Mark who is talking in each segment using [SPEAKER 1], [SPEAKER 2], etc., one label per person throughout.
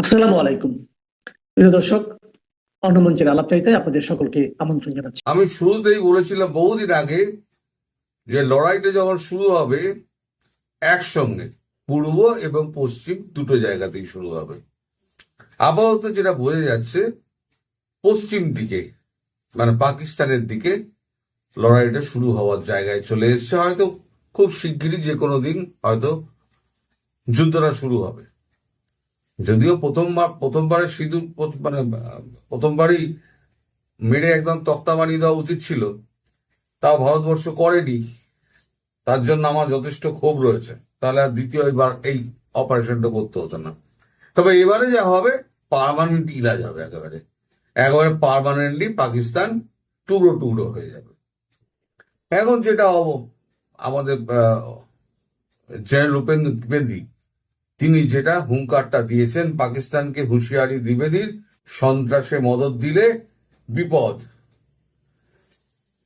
[SPEAKER 1] আসসালামু আলাইকুম। প্রিয় দর্শক অন্নমঞ্চের আলাপচাইতে আপনাদের সকলকে আমন্ত্রণ জানাচ্ছি।
[SPEAKER 2] আমি শুরুতেই বলেছিলাম বহুদিন আগে যে লড়াইটা যখন শুরু হবে, একসঙ্গে পূর্ব এবং পশ্চিম দুটো জায়গাতেই শুরু হবে। আপাতত যেটা বোঝা যাচ্ছে, পশ্চিম দিকে মানে পাকিস্তানের দিকে লড়াইটা শুরু হওয়ার জায়গায় চলে এসছে। হয়তো খুব শিগগিরই যে কোনো দিন হয়তো যুদ্ধটা শুরু হবে। যদিও প্রথমবার প্রথমবারে সিঁদুর মানে প্রথমবারই মেরে একদম তক্তা বানিয়ে দেওয়া উচিত ছিল। তাও ভারতবর্ষ করেনি। তার জন্য আমার যথেষ্ট ক্ষোভ রয়েছে। তাহলে আর দ্বিতীয়বার এই অপারেশনটা করতে হতো না। তবে এবারে যা হবে পারমানেন্ট ইলাজ হবে একেবারে। একেবারে পারমানেন্টলি পাকিস্তান টুকরো টুকরো হয়ে যাবে। এখন যেটা অব- আমাদের জেনারেল উপেন্দ্র দ্বিবেদী তিনি যেটা হুঙ্কারটা দিয়েছেন, পাকিস্তানকে হুঁশিয়ারি দ্বিবেদীর সন্ত্রাসে মদত দিলে বিপদ।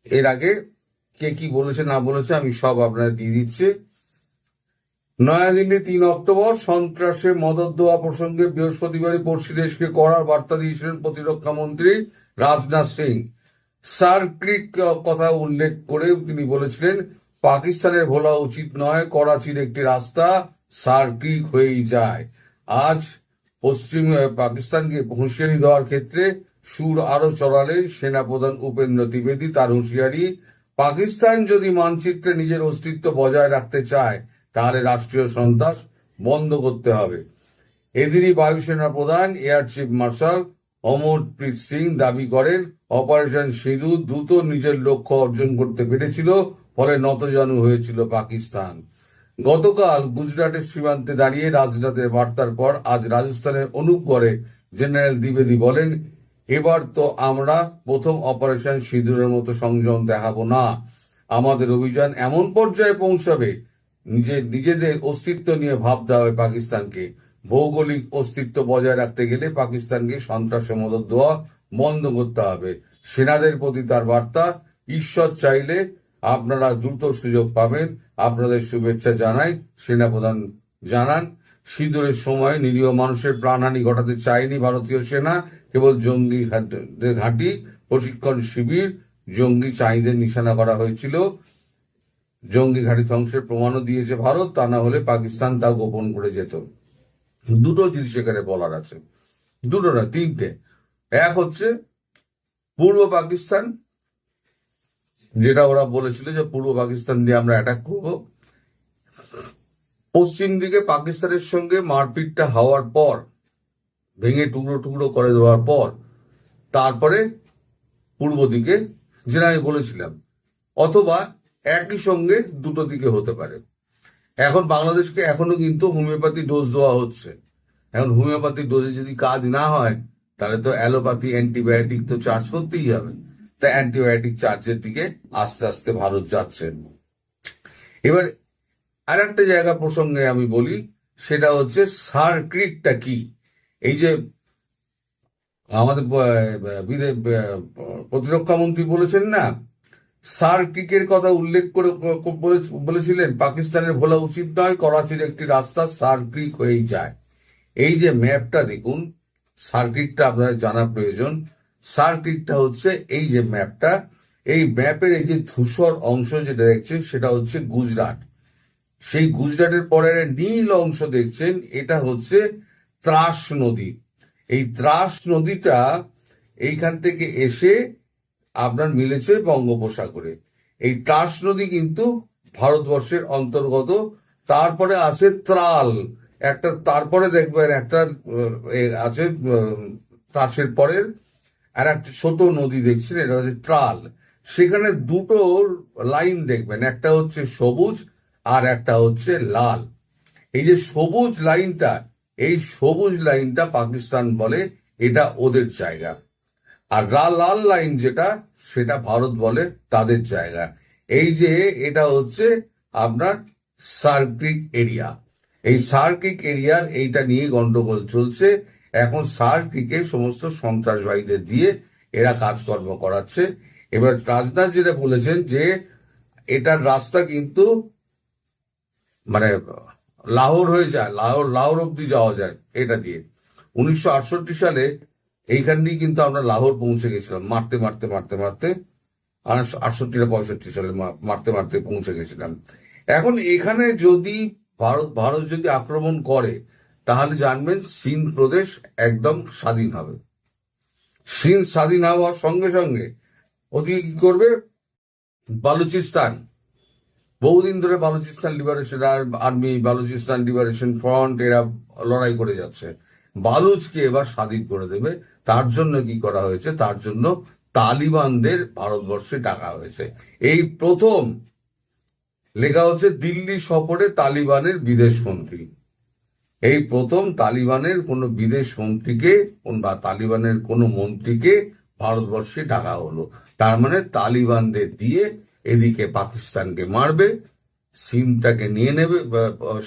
[SPEAKER 2] এর আগে কে কি বলেছে, না বলেছে, আমি সব আপনারা দিয়ে দিচ্ছি। নয়াদিল্লি তিন অক্টোবর, সন্ত্রাসে মদত দেওয়া প্রসঙ্গে বৃহস্পতিবারই পড়শি দেশকে করার বার্তা দিয়েছিলেন প্রতিরক্ষা মন্ত্রী রাজনাথ সিং। সার্ক্রিক কথা উল্লেখ করে তিনি বলেছিলেন, পাকিস্তানের ভোলা উচিত নয়, করাচির একটি রাস্তা সার্ক্রিক হয়েই যায়। আজ পশ্চিম পাকিস্তানকে হুঁশিয়ারি দেওয়ার ক্ষেত্রে সুর আরও চড়ালে সেনাপ্রধান উপেন্দ্র দ্বিবেদী তার হুঁশিয়ারি, পাকিস্তান যদি মানচিত্রে নিজের অস্তিত্ব বজায় রাখতে চায়, তাহলে রাষ্ট্রীয় সন্ত্রাস বন্ধ করতে হবে। এদিনই বায়ুসেনা প্রধান, air chief marshal Amarpreet Singh দাবি করেন, অপারেশন সিঁদুর দ্রুত নিজের লক্ষ্য অর্জন করতে পেরেছিল, ফলে নতজানু হয়েছিল পাকিস্তান। গতকাল গুজরাটের সীমান্তে দাঁড়িয়ে রাজনাথের বার্তার পর আজ রাজস্থানের অনুপগড়ে জেনারেল দ্বিবেদী বলেন, এবার তো আমরা প্রথম অপারেশন সিঁদুরের মতো সংযম দেখাবো না। আমাদের অভিযান এমন পর্যায়ে পৌঁছাবে নিজের নিজেদের অস্তিত্ব নিয়ে ভাবতে হবে পাকিস্তানকে। ভৌগোলিক অস্তিত্ব বজায় রাখতে গেলে পাকিস্তানকে সন্ত্রাসে মদত দেওয়া বন্ধ করতে হবে। সেনাদের প্রতি তার বার্তা, ঈশ্বর চাইলে আপনারা দ্রুত সুযোগ পাবেন আপনাদের শুভেচ্ছা জানাই। সেনাপ্রধান জানান সিঁদুরের সময় নিরীহ মানুষের প্রাণহানি ঘটাতে চায়নি ভারতীয় সেনা। কেবল জঙ্গি ঘাট- প্রশিক্ষণ শিবির, জঙ্গি চাহিদের নিশানা করা হয়েছিল। জঙ্গি ঘাঁটি ধ্বংসের প্রমাণও দিয়েছে ভারত, তা না হলে পাকিস্তান তা গোপন করে যেত। দুটো জিনিস এখানে বলার আছে। দুটো না, তিনটে। এক হচ্ছে, পূর্ব পাকিস্তান যেটা ওরা বলেছিল যে পূর্ব পাকিস্তান দিয়ে আমরা অ্যাটাক করব। পশ্চিম দিকে পাকিস্তানের সঙ্গে মারপিটটা হওয়ার পর, ভেঙে টুকরো টুকরো করে দেওয়ার পর, তারপরে পূর্ব দিকে যেটা আমি বলেছিলাম, অথবা একই সঙ্গে দুটো দিকে হতে পারে। এখন বাংলাদেশকে এখনও কিন্তু হোমিওপ্যাথি ডোজ দেওয়া হচ্ছে। এখন হোমিওপ্যাথি ডোজে যদি কাজ না হয়, তাহলে তো অ্যালোপ্যাথি, অ্যান্টিবায়োটিক তো চার্জ করতেই হবে। তা অ্যান্টিবায়োটিক চার্জের দিকে আস্তে আস্তে ভারত যাচ্ছে। এবার আর একটা জায়গা প্রসঙ্গে আমি বলি, সেটা হচ্ছে সার্ক্রিকটা কি? এই যে আমাদের প্রতিরক্ষা মন্ত্রী বলেছেন না সার্কিকের কথা উল্লেখ করে বলে- বলেছিলেন, পাকিস্তানের ভোলা উচিত নয়, করাচির একটি রাস্তা সার্কিক হয়েই যায়। এই যে ম্যাপটা দেখুন সার্কিকটা আপনার জানা প্রয়োজন। সার্কিকটা হচ্ছে এই যে ম্যাপটা, এই ম্যাপের এই যে ধূসর অংশ যেটা দেখছেন, সেটা হচ্ছে গুজরাট। সেই গুজরাটের পরের নীল অংশ দেখছেন, এটা হচ্ছে ত্রাস নদী। এই ত্রাস নদীটা এইখান থেকে এসে আপনার মিলেছে বঙ্গোপসাগরে। এই ত্রাস নদী কিন্তু ভারতবর্ষের অন্তর্গত, তারপরে আছে ত্রাল। একটা তারপরে দেখবেন একটা আছে ত্রাসের পরের আর একটা ছোট নদী দেখছেন, এটা হচ্ছে ত্রাল সেখানে দুটো লাইন দেখবেন, একটা হচ্ছে সবুজ আর একটা হচ্ছে লাল। এই যে সবুজ লাইনটা, এই সবুজ লাইনটা পাকিস্তান বলে, এটা ওদের জায়গা। আর লাল লাইন যেটা, সেটা ভারত বলে তাদের জায়গা। এই যে এটা হচ্ছে আপনার সার্কিক এরিয়া। এই সার্কিক এরিয়ার এইটা নিয়ে গন্ডগোল চলছে। এখন সার্কিকে সমস্ত সন্ত্রাসবাদীদের দিয়ে এরা কাজকর্ম করাচ্ছে। এবার রাজনাথ যেটা বলেছেন যে, এটার রাস্তা কিন্তু মানে লাহোর হয়ে যায়, লাহোর লাহোর অব্দি যাওয়া যায়, এটা দিয়ে। উনিশশো আটষট্টি সালে এইখান দিয়ে কিন্তু আমরা লাহোর পৌঁছে গেছিলাম, মারতে মারতে মারতে মারতে। আটষট্টি না পঁয়ষট্টি সালে মারতে মারতে পৌঁছে গেছিলাম। এখন এখানে যদি ভারত ভারত যদি আক্রমণ করে তাহলে জানবেন সিন্ধ প্রদেশ একদম স্বাধীন হবে। সিন্ধ স্বাধীন হওয়ার সঙ্গে সঙ্গে ওদিকে কি করবে? বালুচিস্তান। বহুদিন ধরে Balochistan liberation army Balochistan liberation front এরা লড়াই করে যাচ্ছে। বালুচকে এবার স্বাধীন করে দেবে। তার জন্য কি করা হয়েছে? তার জন্য তালিবানদের ভারতবর্ষে ডাকা হয়েছে। এই প্রথম লেখা হচ্ছে দিল্লি সফরে তালিবানের বিদেশ মন্ত্রী। এই প্রথম তালিবানের কোন বিদেশ মন্ত্রীকে বা তালিবানের কোন মন্ত্রীকে ভারতবর্ষে ডাকা হলো। তার মানে তালিবানদের দিয়ে এদিকে পাকিস্তানকে মারবে, সিমটাকে নিয়ে নেবে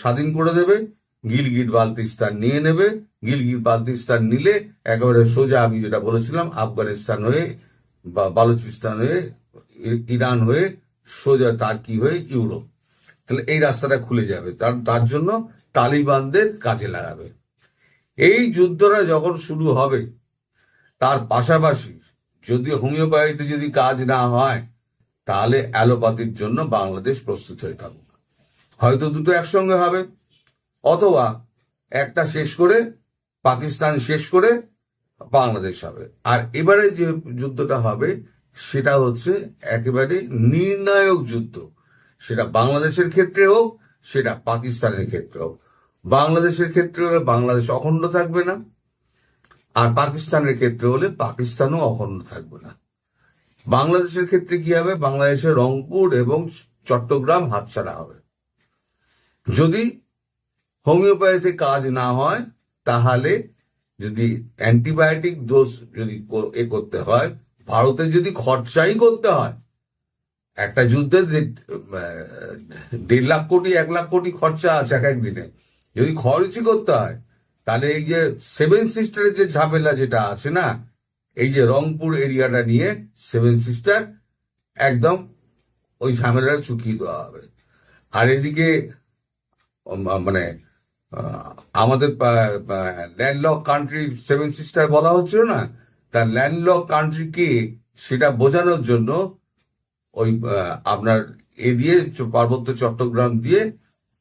[SPEAKER 2] স্বাধীন করে দেবে, গিলগিট বালতিস্তান নিয়ে নেবে, গিলগিট বালতিস্তান নিলে একেবারে সোজা আমি যেটা বলেছিলাম, আফগানিস্তান হয়ে বা বালুচিস্তান হয়ে ইরান হয়ে, সোজা তার কি হয়ে ইউরোপ। তাহলে এই রাস্তাটা খুলে যাবে। তার তার জন্য তালিবানদের কাজে লাগাবে। এই যুদ্ধটা যখন শুরু হবে, তার পাশাপাশি যদি হোমিওপ্যাথিতে যদি কাজ না হয়, তাহলে অ্যালোপ্যাথির জন্য বাংলাদেশ প্রস্তুত হয়ে থাকুক। হয়তো দুটো একসঙ্গে হবে, অথবা একটা শেষ করে পাকিস্তান শেষ করে বাংলাদেশ হবে। আর এবারে যে যুদ্ধটা হবে, সেটা হচ্ছে একেবারে নির্ণায়ক যুদ্ধ। সেটা বাংলাদেশের ক্ষেত্রে হোক, সেটা পাকিস্তানের ক্ষেত্রে হোক। বাংলাদেশের ক্ষেত্রে হলে বাংলাদেশ অখণ্ড থাকবে না, আর পাকিস্তানের ক্ষেত্রে হলে পাকিস্তানও অখণ্ড থাকবে না। বাংলাদেশের ক্ষেত্রে কি হবে? বাংলাদেশের রংপুর এবং চট্টগ্রাম হাতছাড়া হবে। যদি হোমিওপ্যাথিতে কাজ না হয়, তাহলে যদি অ্যান্টিবায়োটিক ডোজ যদি এ করতে হয়, ভারতে যদি খরচাই করতে হয়, একটা যুদ্ধে দেড় লাখ কোটি, এক লাখ কোটি খরচা আছে এক এক দিনে। যদি খরচই করতে হয় তাহলে এই যে সেভেন সিস্টারের যে ঝামেলা যেটা আছে না এই যে রংপুর এরিয়াটা নিয়ে সেভেন সিস্টার একদম ওই ঝামেলাটা চুকিয়ে দেওয়া হবে। আর এদিকে মানে আমাদের ল্যান্ডলক কান্ট্রি সেভেন সিস্টার বলা হচ্ছিল না? তার ল্যান্ডলক কান্ট্রি কে সেটা বোঝানোর জন্য ওই আপনার এ দিয়ে পার্বত্য চট্টগ্রাম দিয়ে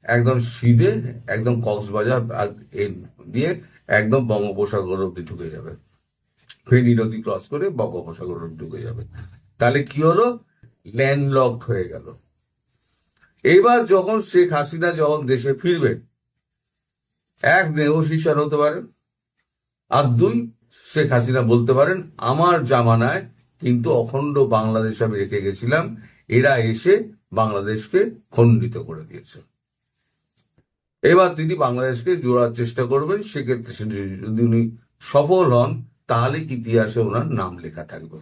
[SPEAKER 2] একদম সিধে, একদম কক্সবাজার আর দিয়ে একদম বঙ্গোপসাগর অব্দি ঢুকে যাবে। ফেনী নদী ক্রস করে বঙ্গোপসাগর ঢুকে যাবে। তাহলে কি হলো? ল্যান্ডলকড হয়ে গেল। এবার যখন শেখ হাসিনা যখন দেশে ফিরবে, এক নেগোসিয়েশন হতে পারে আর দুই শেখ হাসিনা বলতে পারেন, আমার জামানায় কিন্তু অখণ্ড বাংলাদেশ আমি রেখে গেছিলাম। এরা এসে বাংলাদেশকে খণ্ডিত করে দিয়েছে। এবার তিনি বাংলাদেশকে জোড়ার চেষ্টা করবেন। সেক্ষেত্রে যদি উনি সফল হন তাহলে ইতিহাসে ওনার নাম লেখা থাকবে।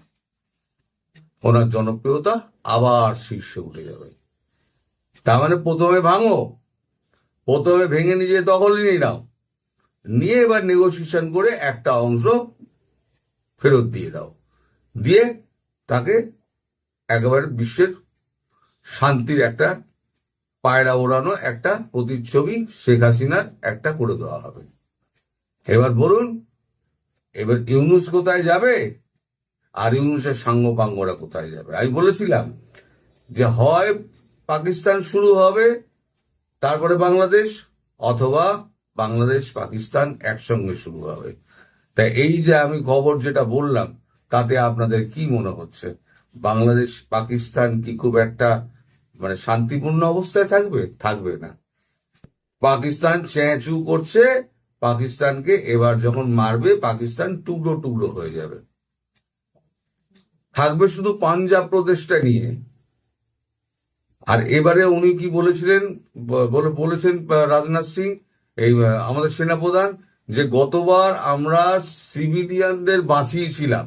[SPEAKER 2] ওনার জনপ্রিয়তা আবার শীর্ষে উঠে যাবে। তার মানে প্রথমে ভাঙো, প্রথমে ভেঙে নিজে দখলে নিয়ে নাও। নিয়ে এবার নেগোসিয়েশন করে একটা অংশ ফেরত দিয়ে দাও। দিয়ে তাকে একেবারে বিশ্বের শান্তির একটা পায়রা ওড়ানো একটা প্রতিচ্ছবি শেখ হাসিনার একটা করে দেওয়া হবে। এবার বলুন, এবার ইউনুস কোথায় যাবে? আর ইউনুসের সাঙ্গ পাঙ্গরা কোথায় যাবে? আমি বলেছিলাম যে হয় পাকিস্তান শুরু হবে, তারপরে বাংলাদেশ, অথবা বাংলাদেশ, পাকিস্তান একসঙ্গে শুরু হবে। তাই এই যে আমি খবর যেটা বললাম, তাতে আপনাদের কি মনে হচ্ছে? বাংলাদেশ, পাকিস্তান কি খুব একটা মানে শান্তিপূর্ণ অবস্থায় থাকবে থাকবে না। পাকিস্তান চেঁচু করছে, পাকিস্তানকে এবার যখন মারবে, পাকিস্তান টুকরো টুকরো হয়ে যাবে। থাকবে শুধু পাঞ্জাব প্রদেশটা নিয়ে। আর এবারে উনি কি বলেছিলেন বলে, বলেছেন রাজনাথ সিং, এই আমাদের সেনাপ্রধান, যে গতবার আমরা সিভিলিয়ানদের বাঁচিয়েছিলাম।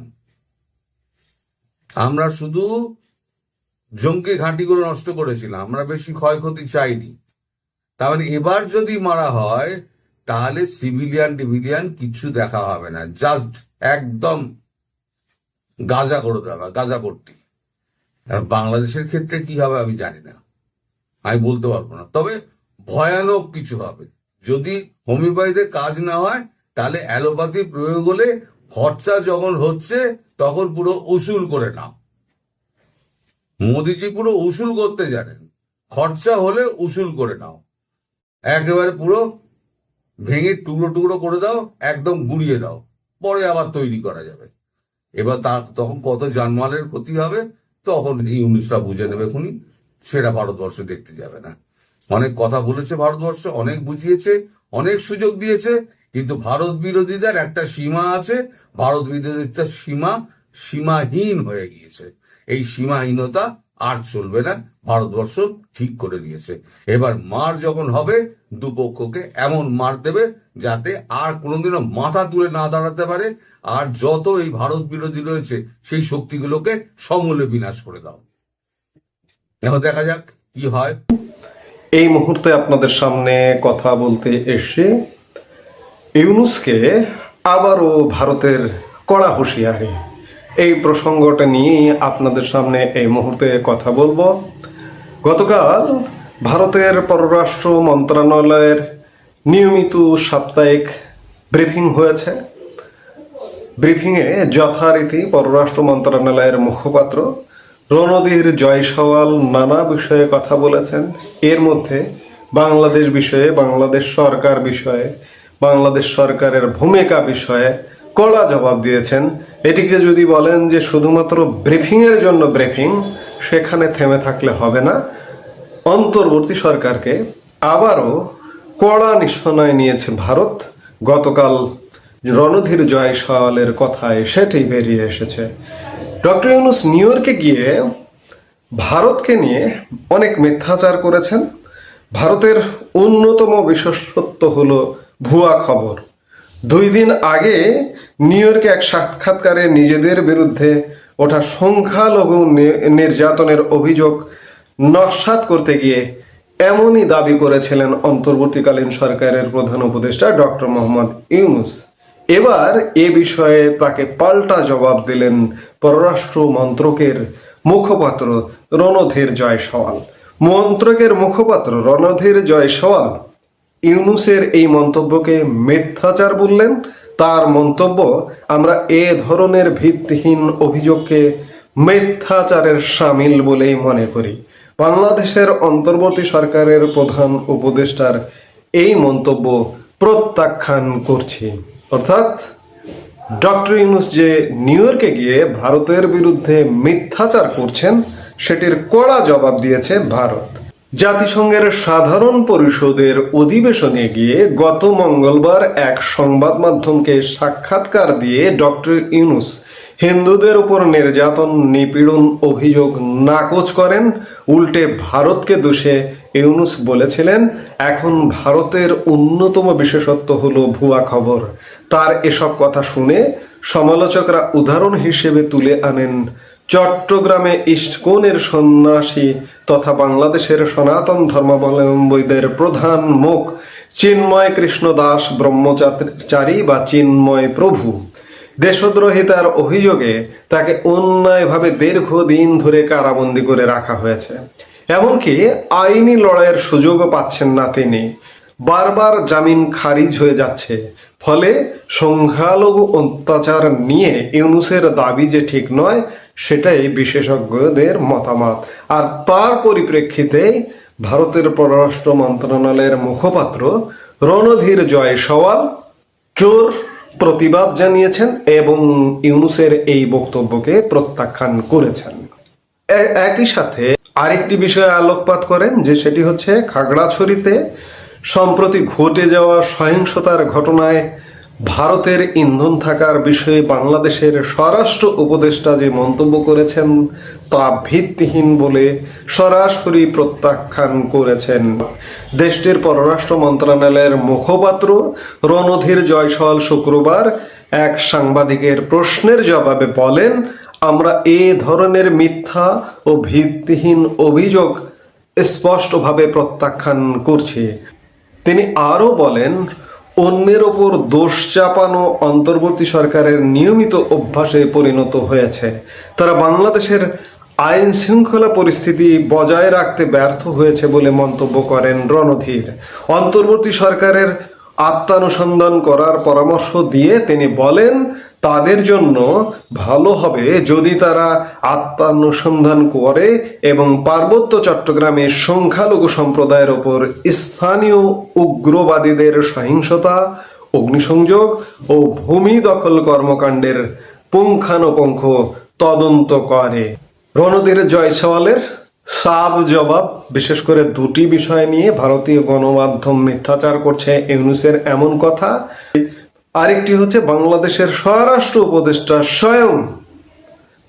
[SPEAKER 2] আমরা শুধু জঙ্গি ঘাঁটিগুলো নষ্ট করেছিলাম, আমরা বেশি ক্ষয়ক্ষতি চাইনি। তাহলে এবার যদি মারা হয়, তাহলে সিভিলিয়ান টিভিলিয়ান কিছু দেখা হবে না, জাস্ট একদম গাজা করে দেওয়া গাজা আর বাংলাদেশের ক্ষেত্রে কি হবে আমি জানি না, আমি বলতে পারব না। তবে ভয়ানক কিছু হবে। যদি হোমিওপ্যাথিতে কাজ না হয়, তাহলে অ্যালোপ্যাথি প্রয়োগ হলে খরচা যখন হচ্ছে, তখন পুরো উসুল করে নাও। মোদিজি পুরো উসুল করতে জানেন। খরচা হলে উসুল করে নাও। একেবারে পুরো ভেঙে টুকরো টুকরো করে দাও, একদম গুঁড়িয়ে দাও। পরে আবার তৈরি করা যাবে। এবার তার তখন কত জানমালের ক্ষতি হবে, তখন এই উনিশটা বুঝে নেবে খুনি। সেটা ভারতবর্ষ দেখতে যাবে না। অনেক কথা বলেছে ভারতবর্ষ, অনেক বুঝিয়েছে, অনেক সুযোগ দিয়েছে, কিন্তু ভারত বিরোধীদের একটা সীমা আছে, ভারত বিরোধীদের সীমা সীমাহীন হয়ে গিয়েছে। এই সীমাহীনতা আর চলবে না। ভারতবর্ষ ঠিক করে নিয়েছে এবার মার যখন হবে, দুপক্ষকে এমন মার দেবে যাতে আর কোনোদিনও মাথা তুলে না দাঁড়াতে পারে। আর যত এই ভারত বিরোধী রয়েছে, সেই শক্তিগুলোকে সমূলে বিনাশ করে দাও। এখন দেখা যাক কি হয়।
[SPEAKER 3] এই মুহূর্তে আপনাদের সামনে কথা বলতে এসে ইউনুসকে আবারও ভারতের কড়া হুঁশিয়ারি। এই প্রসঙ্গটা নিয়ে আপনাদের সামনে এই মুহূর্তে কথা বলব। গতকাল ভারতের পররাষ্ট্র মন্ত্রণালয়ের নিয়মিত সাপ্তাহিক ব্রিফিং হয়েছে। ব্রিফিংয়ে যথারীতি পররাষ্ট্র মন্ত্রণালয়ের মুখপাত্র রণধীর জয়সওয়াল নানা বিষয়ে কথা বলেছেন। এর মধ্যে বাংলাদেশ বিষয়ে, বাংলাদেশ সরকার বিষয়ে, বাংলাদেশ সরকারের ভূমিকা বিষয়ে কড়া জবাব দিয়েছেন। এটিকে যদি বলেন যে শুধুমাত্র ব্রিফিং এর জন্য ব্রিফিং সেখানে থেমে থাকলে হবে না। অন্তর্বর্তী সরকারকে আবারও কড়া নিশানায় নিয়েছে ভারত। গতকাল রণধীর জয়সওয়ালের কথায় সেটি বেরিয়ে এসেছে। ডক্টর ইউনুস নিউ ইয়র্কে গিয়ে ভারতকে নিয়ে অনেক মিথ্যাচার করেছেন। ভারতের অন্যতম বিশেষত্ব হলো ভুয়া খবর। দুই দিন আগে নিউ ইয়র্কে এক সাক্ষাৎকারে নিজেদের বিরুদ্ধে ওঠা সংখ্যালঘু নির্যাতনের অভিযোগ নস্বাত করতে গিয়ে এমনই দাবি করেছিলেন অন্তর্বর্তীকালীন সরকারের প্রধান উপদেষ্টা ডক্টর মোহাম্মদ ইউনুস। এবার এ বিষয়ে তাকে পাল্টা জবাব দিলেন পররাষ্ট্র মন্ত্রকের মুখপাত্র রণধীর জয়সওয়াল। মন্ত্রকের মুখপাত্র রণধীর জয়সওয়াল ইউনুসের এই মন্তব্যকে মিথ্যাচার বললেন। তার মন্তব্য, আমরা এ ধরনের ভিত্তিহীন অভিযোগকে মিথ্যাচারের সামিল বলেই মনে করি। বাংলাদেশের অন্তর্বর্তী সরকারের প্রধান উপদেষ্টার এই মন্তব্য প্রত্যাখ্যান করছি। অর্থাৎ, ডক্টর ইউনুস যে নিউ ইয়র্কে গিয়ে ভারতের বিরুদ্ধে মিথ্যাচার করছেন, সেটির কড়া জবাব দিয়েছে ভারত। জাতিসংঘের সাধারণ পরিষদের অধিবেশনে গিয়ে গত মঙ্গলবার এক সংবাদ মাধ্যমকে সাক্ষাৎকার দিয়ে ডক্টর ইউনুস হিন্দুদের উপর নির্যাতন, নিপীড়ন অভিযোগ নাকচ করেন। উল্টে ভারতকে দোষে ইউনুস বলেছিলেন, এখন ভারতের অন্যতম বিশেষত্ব হল ভুয়া খবর। তার এসব কথা শুনে সমালোচকরা উদাহরণ হিসেবে তুলে আনেন চট্টগ্রামে ইস্কনের সন্ন্যাসী তথা বাংলাদেশের সনাতন ধর্মাবলম্বীদের প্রধান মুখ চিন্ময় কৃষ্ণ দাস ব্রহ্মচারী বা চিন্ময় প্রভু। দেশদ্রোহিতার অভিযোগে তাকে অন্যায়ভাবে দীর্ঘদিন ধরে কারাবন্দি করে রাখা হয়েছে। এমনকি আইনি লড়াইয়ের সুযোগও পাচ্ছেন না তিনি। বারবার জামিন খারিজ হয়ে যাচ্ছে। ফলে সংখ্যালঘু অত্যাচার নিয়ে ইউনুসের দাবি যে ঠিক নয় সেটাই বিশেষজ্ঞদের মতামত। আর তার পরিপ্রেক্ষিতে ভারতের পররাষ্ট্র মন্ত্রণালয়ের মুখপাত্র রণধীর জয়সওয়াল চোর প্রতিবাদ জানিয়েছেন এবং ইউনুসের এই বক্তব্যকে প্রত্যাখ্যান করেছেন। একই সাথে আরেকটি বিষয়ে আলোকপাত করেন যে সেটি হচ্ছে খাগড়াছড়িতে সম্প্রতি ঘটে যাওয়া সহিংসতার ঘটনায় ভারতের ইন্ধন থাকার বিষয়ে বাংলাদেশের স্বরাষ্ট্র উপদেষ্টা যে মন্তব্য করেছেন তা ভিত্তিহীন বলে সরাসরি প্রত্যাখ্যান করেছেন। দেশটির পররাষ্ট্র মন্ত্রণালয়ের মুখপাত্র রণধীর জয়সওয়াল শুক্রবার এক সাংবাদিকের প্রশ্নের জবাবে বলেন, আমরা এ ধরনের মিথ্যা ও ভিত্তিহীন অভিযোগ স্পষ্টভাবে প্রত্যাখ্যান করছি। তিনি আরও বলেন অন্যের ওপর দোষ চাপানো অন্তর্বর্তী সরকারের নিয়মিত অভ্যাসে পরিণত হয়েছে। তারা বাংলাদেশের আইন শৃঙ্খলা পরিস্থিতি বজায় রাখতে ব্যর্থ হয়েছে বলে মন্তব্য করেন রণধীর। অন্তর্বর্তী সরকারের আত্মানুসন্ধান করার পরামর্শ দিয়ে তিনি বলেন তাদের জন্য ভালো হবে যদি তারা আত্মানুসন্ধান করে এবং পার্বত্য চট্টগ্রামে সংখ্যালঘু সম্প্রদায়ের ওপর স্থানীয় উগ্রবাদীদের সহিংসতা, অগ্নিসংযোগ ও ভূমি দখল কর্মকাণ্ডের পুঙ্খানুপুঙ্খ তদন্ত করে। রণধীর জয়সওয়ালের সাব জবাব, বিশেষ করে দুটি বিষয় নিয়ে ভারতীয় গণমাধ্যম মিথ্যাচার করছে ইউনুসের এমন কথা। আরেকটি হচ্ছে বাংলাদেশের স্বরাষ্ট্র উপদেষ্টা স্বয়ং।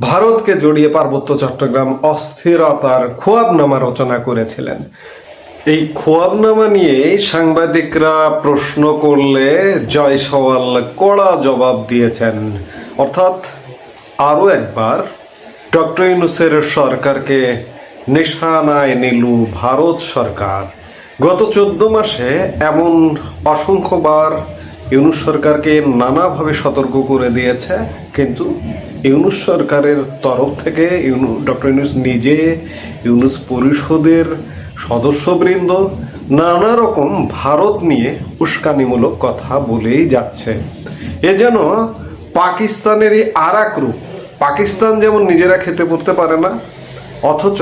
[SPEAKER 3] ভারতকে জড়িয়ে পার্বত্য চট্টগ্রাম অস্থিরতার খোয়াবনামা রচনা করেছিলেন। এই খোয়াবনামা নিয়ে সাংবাদিকরা প্রশ্ন করলে জয়সওয়াল কড়া জবাব দিয়েছেন। অর্থাৎ আরও একবার, ডক্টর ইউনুসের সরকারকে নিশানায় নিল ভারত সরকার। গত চোদ্দ মাসে এমন অসংখ্যবার ইউনুস সরকারকে নানাভাবে সতর্ক করে দিয়েছে, কিন্তু ইউনুস সরকারের তরফ থেকে ইউনু, ডক্টর ইউনুস নিজে, ইউনুস পরিষদের সদস্যবৃন্দ নানা রকম ভারত নিয়ে উস্কানিমূলক কথা বলেই যাচ্ছে। এ যেন পাকিস্তানেরই আর এক রূপ। পাকিস্তান যেমন নিজেরা খেতে পড়তে পারে না, অথচ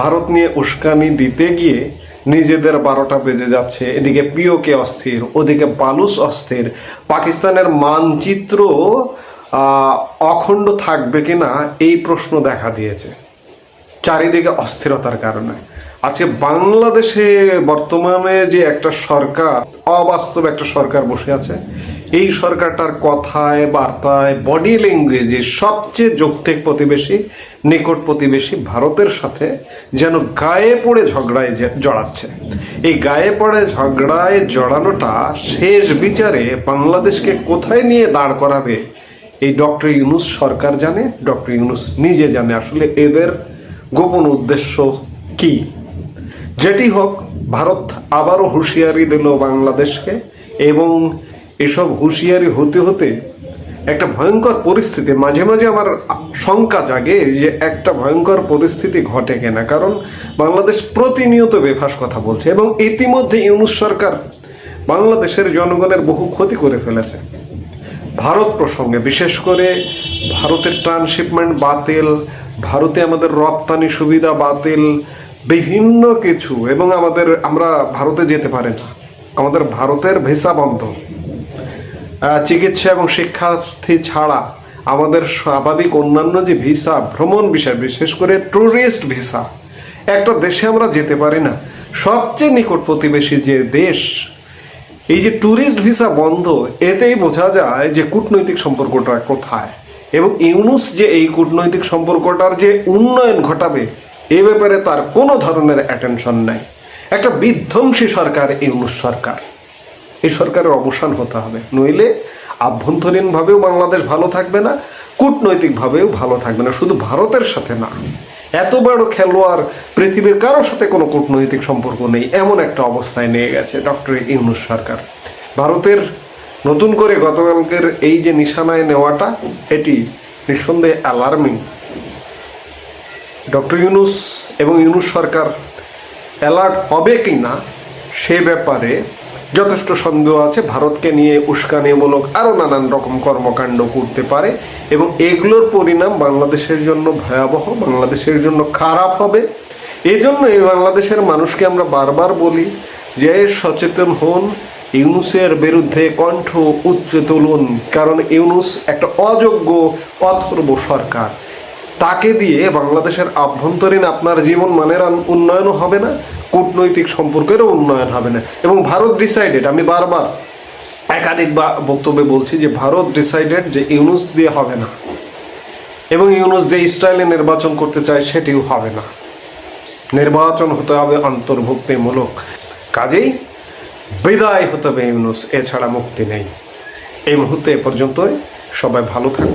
[SPEAKER 3] ভারত নিয়ে উস্কানি দিতে গিয়ে নিজেদের বারোটা বেজে যাচ্ছে। এদিকে পিওকে অস্থির, ওদিকে বালুস অস্থির। পাকিস্তানের মানচিত্র অখণ্ড থাকবে কিনা এই প্রশ্ন দেখা দিয়েছে। চারিদিকে অস্থিরতার কারণে। আজকে বাংলাদেশে বর্তমানে যে একটা সরকার, অবাস্তব একটা সরকার বসে আছে এই সরকারটার কথায়, বার্তায় বডি ল্যাঙ্গুয়েজে সবচেয়ে যৌক্তিক প্রতিবেশী, নিকট প্রতিবেশী ভারতের সাথে যেন গায়ে পড়ে ঝগড়ায় জড়াচ্ছে। এই গায়ে পড়ে ঝগড়ায় জড়ানোটা শেষ বিচারে বাংলাদেশকে কোথায় নিয়ে দাঁড় করাবে? এই ডক্টর ইউনুস সরকার জানে, ডক্টর ইউনুস নিজে জানে। আসলে এদের গোপন উদ্দেশ্য কি? যেটি হোক, ভারত আবারও হুঁশিয়ারি দিল বাংলাদেশকে এবং এসব হুঁশিয়ারি হতে হতে একটা ভয়ঙ্কর পরিস্থিতি, মাঝে মাঝে আমার শঙ্কা জাগে যে একটা ভয়ঙ্কর পরিস্থিতি ঘটে কিনা। কারণ বাংলাদেশ প্রতিনিয়ত বেফাস কথা বলছে এবং ইতিমধ্যে ইউনুস সরকার বাংলাদেশের জনগণের বহু ক্ষতি করে ফেলেছে। ভারত প্রসঙ্গে বিশেষ করে ভারতের ট্রান্সশিপমেন্ট বাতিল, ভারতে আমাদের রপ্তানি সুবিধা বাতিল, বিভিন্ন কিছু এবং আমাদের, আমরা ভারতে যেতে পারি না। আমাদের ভারতের ভিসা বন্ধ। চিকিৎসা এবং শিক্ষার্থী ছাড়া আমাদের স্বাভাবিক অন্যান্য যে ভিসা, ভ্রমণ বিষয় বিশেষ করে ট্যুরিস্ট ভিসা, একটা দেশে আমরা যেতে পারি না। সবচেয়ে নিকট প্রতিবেশী যে দেশ, এই যে ট্যুরিস্ট ভিসা বন্ধ, এতেই বোঝা যায় যে কূটনৈতিক সম্পর্কটা কোথায়। এবং ইউনুস যে এই কূটনৈতিক সম্পর্কটার যে উন্নয়ন ঘটাবে, এ ব্যাপারে তার কোনো ধরনের অ্যাটেনশন নাই। একটা বিধ্বংসী সরকার, ইউনুস সরকার। এই সরকারের অবসান হতে হবে। নইলে আভ্যন্তরীণভাবেও বাংলাদেশ ভালো থাকবে না, কূটনৈতিকভাবেও ভালো থাকবে না। শুধু ভারতের সাথে না, এত বড় খেলোয়াড় পৃথিবীর কারোর সাথে কোনো কূটনৈতিক সম্পর্ক নেই, এমন একটা অবস্থায় নিয়ে গেছে ডক্টর ইউনুস সরকার। ভারতের নতুন করে গতকালকের এই যে নিশানায় নেওয়াটা, এটি নিঃসন্দেহে অ্যালার্মিং ডক্টর ইউনুস এবং ইউনুস সরকার অ্যালার্ট হবে কি না সে ব্যাপারে যথেষ্ট সন্দেহ আছে। ভারতকে নিয়ে উস্কানিমূলক আরও নানান রকম কর্মকাণ্ড করতে পারে এবং এগুলোর পরিণাম বাংলাদেশের জন্য ভয়াবহ, বাংলাদেশের জন্য খারাপ হবে। এই জন্য এই বাংলাদেশের মানুষকে আমরা বারবার বলি যে সচেতন হন, ইউনুসের বিরুদ্ধে কণ্ঠ উচ্চ তুলুন, কারণ ইউনুস একটা অযোগ্য, অথর্ব সরকার। তাকে দিয়ে বাংলাদেশের আভ্যন্তরীণ আপনার জীবন মানের উন্নয়নও হবে না কূটনৈতিক সম্পর্কেরও উন্নয়ন হবে না। এবং ভারত ডিসাইডেড আমি বারবার একাধিক বক্তব্যে বলছি যে ভারত ডিসাইডেড যে ইউনুস দিয়ে হবে না। এবং ইউনুস যে স্টাইলে নির্বাচন করতে চায় সেটিও হবে না। নির্বাচন হতে হবে অন্তর্ভুক্তিমূলক। কাজেই বিদায় হতে হবে ইউনুস, এছাড়া মুক্তি নেই। এই মুহূর্তে এ পর্যন্তই। সবাই ভালো থাকুন।